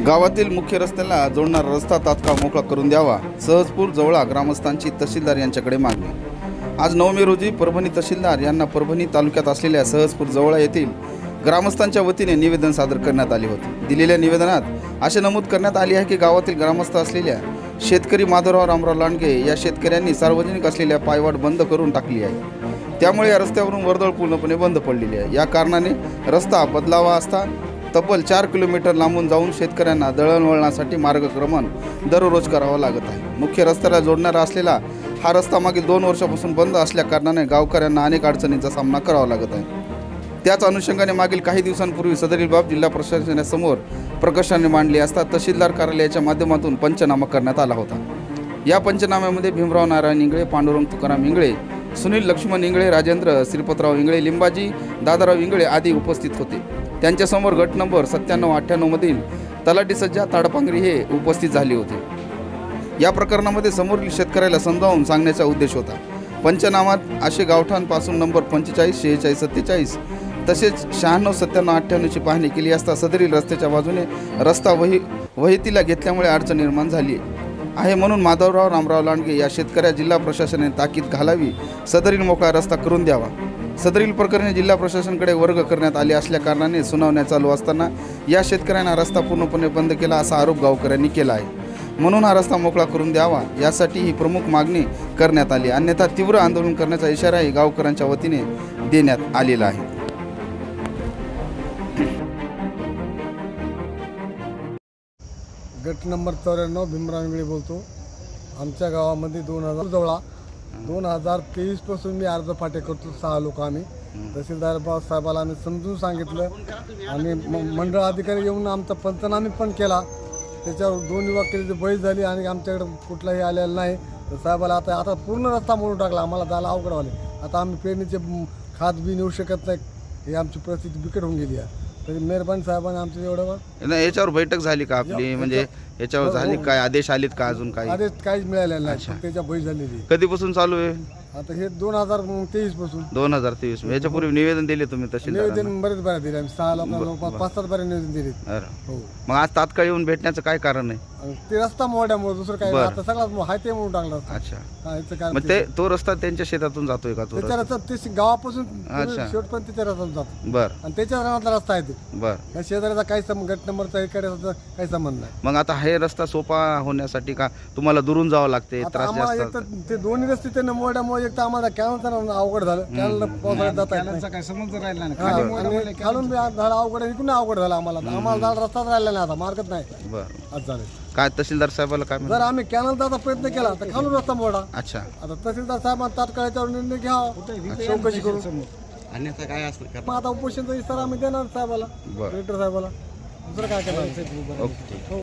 गावातील मुख्य रस्त्याला जोडणारा रस्ता तात्काळ मोकळा करून द्यावा. सहजपूर जवळा ग्रामस्थांची तहसीलदार यांच्याकडे मागणी. आज नऊ मे रोजी परभणी तहसीलदार यांना परभणी तालुक्यात असलेल्या सहजपूर जवळा येथील ग्रामस्थांच्या वतीने निवेदन सादर करण्यात आले होते. दिलेल्या निवेदनात असे नमूद करण्यात आले आहे की गावातील ग्रामस्थ असलेल्या शेतकरी माधवराव रामराव लांडगे या शेतकऱ्यांनी सार्वजनिक असलेल्या पायवाट बंद करून टाकली आहे. त्यामुळे या रस्त्यावरून वर्दळ पूर्णपणे बंद पडलेली आहे. या कारणाने रस्ता बदलावा असता तब्बल चार किलोमीटर लांबून जाऊन शेतकऱ्यांना दळणवळणासाठी मार्गक्रमण दररोज करावं लागत आहे. मुख्य रस्त्याला जोडणारा असलेला हा रस्ता मागील दोन वर्षापासून बंद असल्या कारणाने गावकऱ्यांना अनेक अडचणींचा सामना करावा लागत आहे. त्याच अनुषंगाने मागील काही दिवसांपूर्वी सदरील बाब जिल्हा प्रशासनासमोर प्रकर्षाने मांडली असता तहसीलदार कार्यालयाच्या माध्यमातून पंचनामा करण्यात आला होता. या पंचनाम्यामध्ये भीमराव नारायण इंगळे पांडुरंग तुकाराम इंगळे सुनील लक्ष्मण इंगळे राजेंद्र श्रीपतराव इंगळे लिंबाजी दादाराव इंगळे आदी उपस्थित होते. त्यांच्यासमोर गट नंबर सत्त्याण्णव अठ्ठ्याण्णवमधील तलाठी सज्जा ताडपांगरी हे उपस्थित झाले होते. या प्रकरणामध्ये समोरील शेतकऱ्याला समजावून सांगण्याचा उद्देश होता. पंचनामात आशे गावठाणपासून नंबर पंचेचाळीस शेहेचाळीस सत्तेचाळीस तसेच शहाण्णव सत्त्याण्णव अठ्ठ्याण्णवची पाहणी केली असता सदरील रस्त्याच्या बाजूने रस्ता वही वहितीला घेतल्यामुळे अडचण निर्माण झाली आहे म्हणून माधवराव रामराव लांडगे या शेतकऱ्या जिल्हा प्रशासनाने ताकीद घालावी सदरील मोकळा रस्ता करून द्यावा. सदरील प्रकरणे जिल्हा प्रशासनाकडे वर्ग करण्यात आले असल्या कारणाने सुनावण्या चालू असताना या शेतकऱ्यांना रस्ता पूर्णपणे बंद केला असा आरोप गावकऱ्यांनी केला आहे. म्हणून हा रस्ता मोकळा करून द्यावा यासाठी ही प्रमुख मागणी करण्यात आली. अन्यथा तीव्र आंदोलन करण्याचा इशाराही गावकऱ्यांच्या वतीने देण्यात आलेला आहे. गट नंबर चौऱ्याण्णव भीमराव इंगळे बोलतो. आमच्या गावामध्ये दोन हजार जवळा दोन हजार तेवीसपासून मी अर्ज फाटे करतो सहा लोक आम्ही. तहसीलदार साहेबाला आम्ही समजून सांगितलं. आणि म- मंडळ अधिकारी येऊन आमचा पंचनामे पण केला. त्याच्यावर दोन युवक बळी झाली आणि आमच्याकडे कुठलाही आलेला नाही. तर साहेबाला आता आता पूर्ण रस्ता मोडून टाकला. आम्हाला जायला अवघड व्हाले आता आम्ही पेरणीचे खात बी नेऊ शकत नाही. ही आमची परिस्थिती बिकट होऊन गेली आहे. तरी मेहरबानी साहेबांनी आमचं एवढं नाही, याच्यावर बैठक झाली का आपली? म्हणजे याच्यावर झाली काय? आदेश आलेत का अजून काही? आदेश काहीच मिळालेला नाही अच्छा. त्याच्या बळी झालेली. कधीपासून चालू आहे? आता हे दोन हजार तेवीसपासून. दोन हजार तेवीस. याच्यापूर्वी निवेदन दिले तुम्ही तहसीलदार निवेदन बरेच बऱ्या दिले आम्ही सहा लोकांना पाच सात बऱ्या निवेदन दिले हो. मग आज तात्काळ येऊन भेटण्याचं काय कारण आहे? ते रस्ता मोड्यामुळे दुसरं काय बरं. आता सगळा हाय ते म्हणून टाकला रस्ता. अच्छा. हा, मग ते तो रस्ता त्यांच्या शेतातून जातोय का तो त्याच्या रस्ता? रस्ता ते गावापासून अच्छा. शेवटपर्यंत त्याच्या रस्त्यात जातो. बर. आणि त्याच्या रानातला रस्ता आहे ते. बर. या शेजाऱ्याचा काही सम गट नंबरचा इकडे काही संबंध नाही. मग आता हे रस्ता सोपा होण्यासाठी का तुम्हाला दुरून जावं लागते? आता त्रास आम्हाला जास्त एक तर ते दोन्ही रस्ते त्यांना मोड्यामुळे एक तर आम्हाला कॅनलचा अवघड झालं. कॅनल पावसाळ्यात जाता येत नाही. काय समज राहिला नाही. हा, आणि खालून बी आज झालं अवघड आहे, इकडून अवघड झालं आम्हाला. आम्हाला झालं रस्ताच राहिला नाही आता मार्गच नाही. बर. आज झाले. काय तहसीलदार साहेबाला काय जर? आम्ही कॅनलचा आता प्रयत्न केला तर खालून रस्ता मोडा. अच्छा. आता तहसीलदार साहेबांना तात्काळ याच्यावर निर्णय घ्यावा चौकशी करून. अन्यथा काय असलं मग आता उपोषणचा इशारा आम्ही देणार साहेबाला. बर. कलेक्टर साहेबाला. दुसरं काय करणार? ओके.